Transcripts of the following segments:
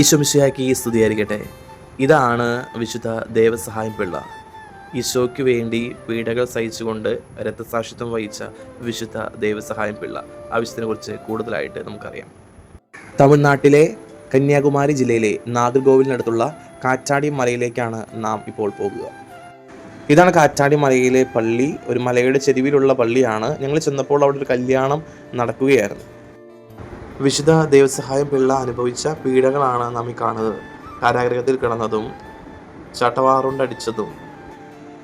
ഈശോമിശിയാക്കി സ്തുതിയായിരിക്കട്ടെ ഇതാണ് വിശുദ്ധ ദേവസഹായം പിള്ള. ഈശോയ്ക്ക് വേണ്ടി പീഡകൾ സഹിച്ചുകൊണ്ട് രക്തസാക്ഷിത്വം വഹിച്ച വിശുദ്ധ ദേവസഹായം പിള്ള. ആ വിശുദ്ധനെ കുറിച്ച് കൂടുതലായിട്ട് നമുക്കറിയാം. തമിഴ്നാട്ടിലെ കന്യാകുമാരി ജില്ലയിലെ നാഗർകോവിലിനടുത്തുള്ള കാറ്റാടി മലയിലേക്കാണ് നാം ഇപ്പോൾ പോകുക. ഇതാണ് കാറ്റാടി മലയിലെ പള്ളി. ഒരു മലയുടെ ചെരുവിലുള്ള പള്ളിയാണ്. ഞങ്ങൾ ചെന്നപ്പോൾ അവിടെ ഒരു കല്യാണം നടക്കുകയായിരുന്നു. വിശുദ്ധ ദേവസഹായം പിള്ള അനുഭവിച്ച പീഡകളാണ് നാം ഈ കാണുന്നത്. കാരാഗ്രഹത്തിൽ കിടന്നതും ചട്ടവാറുണ്ടടിച്ചതും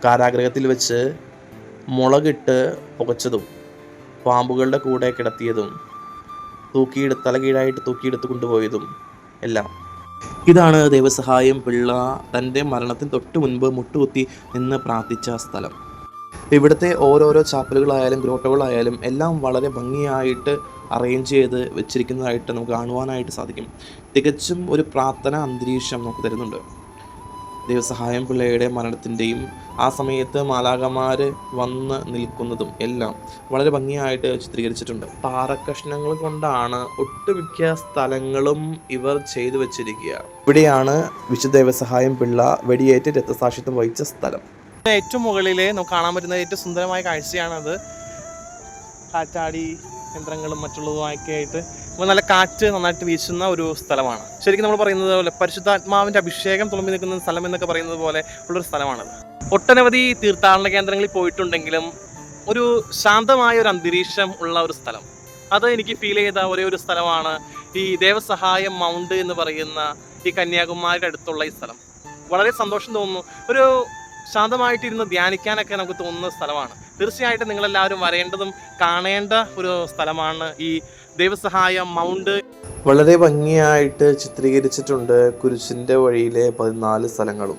കാരാഗ്രഹത്തിൽ വെച്ച് മുളകിട്ട് പുകച്ചതും പാമ്പുകളുടെ കൂടെ കിടത്തിയതും തൂക്കിയെടുത്ത് തലകീഴായിട്ട് തൂക്കിയെടുത്ത് കൊണ്ടുപോയതും എല്ലാം. ഇതാണ് ദൈവസഹായം പിള്ള തന്റെ മരണത്തിന് തൊട്ട് മുൻപ് മുട്ടുകുത്തി നിന്ന് പ്രാർത്ഥിച്ച സ്ഥലം. ഇവിടുത്തെ ഓരോരോ ചാപ്പലുകളായാലും ഗ്രോട്ടകളായാലും എല്ലാം വളരെ ഭംഗിയായിട്ട് അറേഞ്ച് ചെയ്ത് വെച്ചിരിക്കുന്നതായിട്ട് നമുക്ക് കാണുവാനായിട്ട് സാധിക്കും. തികച്ചും ഒരു പ്രാർത്ഥന അന്തരീക്ഷം നമുക്ക് തരുന്നുണ്ട്. ദൈവസഹായം പിള്ളയുടെ മരണത്തിന്റെയും ആ സമയത്ത് മാലാകമാർ വന്ന് നിൽക്കുന്നതും എല്ലാം വളരെ ഭംഗിയായിട്ട് ചിത്രീകരിച്ചിട്ടുണ്ട്. പാറക്കഷ്ണങ്ങൾ കൊണ്ടാണ് ഒട്ടുമിക്ക സ്ഥലങ്ങളും ഇവർ ചെയ്തു വെച്ചിരിക്കുക. ഇവിടെയാണ് വിശുദ്ധ ദൈവസഹായം പിള്ള വെടിയേറ്റ് രക്തസാക്ഷിത്വം വഹിച്ച സ്ഥലം. ഏറ്റവും മുകളിലെ നമുക്ക് കാണാൻ പറ്റുന്ന ഏറ്റവും സുന്ദരമായ കാഴ്ചയാണത്. കാറ്റാടി യന്ത്രങ്ങളും മറ്റുള്ളതുമൊക്കെ ആയിട്ട് നമുക്ക് നല്ല കാറ്റ് നന്നായിട്ട് വീശുന്ന ഒരു സ്ഥലമാണ്. ശരിക്കും നമ്മൾ പറയുന്നത് പോലെ പരിശുദ്ധാത്മാവിന്റെ അഭിഷേകം തുളുമ്പി നിൽക്കുന്ന സ്ഥലം എന്നൊക്കെ പറയുന്നത് പോലെ ഉള്ളൊരു സ്ഥലമാണത്. ഒട്ടനവധി തീർത്ഥാടന കേന്ദ്രങ്ങളിൽ പോയിട്ടുണ്ടെങ്കിലും ഒരു ശാന്തമായ ഒരു അന്തരീക്ഷം ഉള്ള ഒരു സ്ഥലം. അത് എനിക്ക് ഫീൽ ചെയ്ത ഒരേ ഒരു സ്ഥലമാണ് ഈ ദേവസഹായം മൗണ്ട് എന്ന് പറയുന്ന ഈ കന്യാകുമാരിയുടെ അടുത്തുള്ള ഈ സ്ഥലം. വളരെ സന്തോഷം തോന്നുന്നു. ഒരു ശാന്തമായിട്ടിരുന്ന് ധ്യാനിക്കാനൊക്കെ നമുക്ക് തോന്നുന്ന സ്ഥലമാണ്. തീർച്ചയായിട്ടും നിങ്ങളെല്ലാവരും വരേണ്ടതും കാണേണ്ട ഒരു സ്ഥലമാണ് ഈ ദൈവസഹായ മൗണ്ട്. വളരെ ഭംഗിയായിട്ട് ചിത്രീകരിച്ചിട്ടുണ്ട് കുരിശിന്റെ വഴിയിലെ പതിനാല് സ്ഥലങ്ങളും.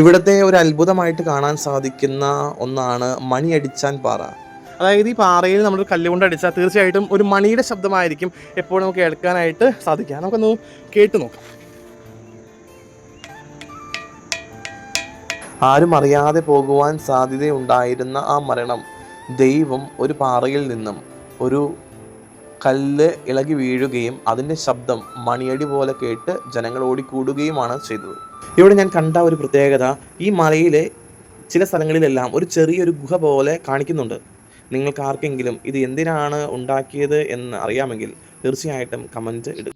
ഇവിടുത്തെ ഒരു അത്ഭുതമായിട്ട് കാണാൻ സാധിക്കുന്ന ഒന്നാണ് മണിയടിച്ചാൻ പാറ. അതായത് ഈ പാറയിൽ നമ്മൾ കല്ലുകൊണ്ട് അടിച്ചാൽ തീർച്ചയായിട്ടും ഒരു മണിയുടെ ശബ്ദമായിരിക്കും എപ്പോഴും നമുക്ക് കേൾക്കാനായിട്ട് സാധിക്കുക. നമുക്കൊന്ന് കേട്ട് നോക്കാം. ആരും അറിയാതെ പോകുവാൻ സാധ്യതയുണ്ടായിരുന്ന ആ മരണം ദൈവം ഒരു പാറയിൽ നിന്നും ഒരു കല്ല് ഇളകി വീഴുകയും അതിന്റെ ശബ്ദം മണിയടി പോലെ കേട്ട് ജനങ്ങൾ ഓടിക്കൂടുകയുമാണ് ചെയ്തത്. ഇവിടെ ഞാൻ കണ്ട ഒരു പ്രത്യേകത ഈ മലയിലെ ചില സ്ഥലങ്ങളിലെല്ലാം ഒരു ചെറിയൊരു ഗുഹ പോലെ കാണിക്കുന്നുണ്ട്. നിങ്ങൾക്ക് ആർക്കെങ്കിലും ഇത് എന്തിനാണ് ഉണ്ടാക്കിയത് എന്ന് അറിയാമെങ്കിൽ തീർച്ചയായിട്ടും കമന്റ് ഇടുക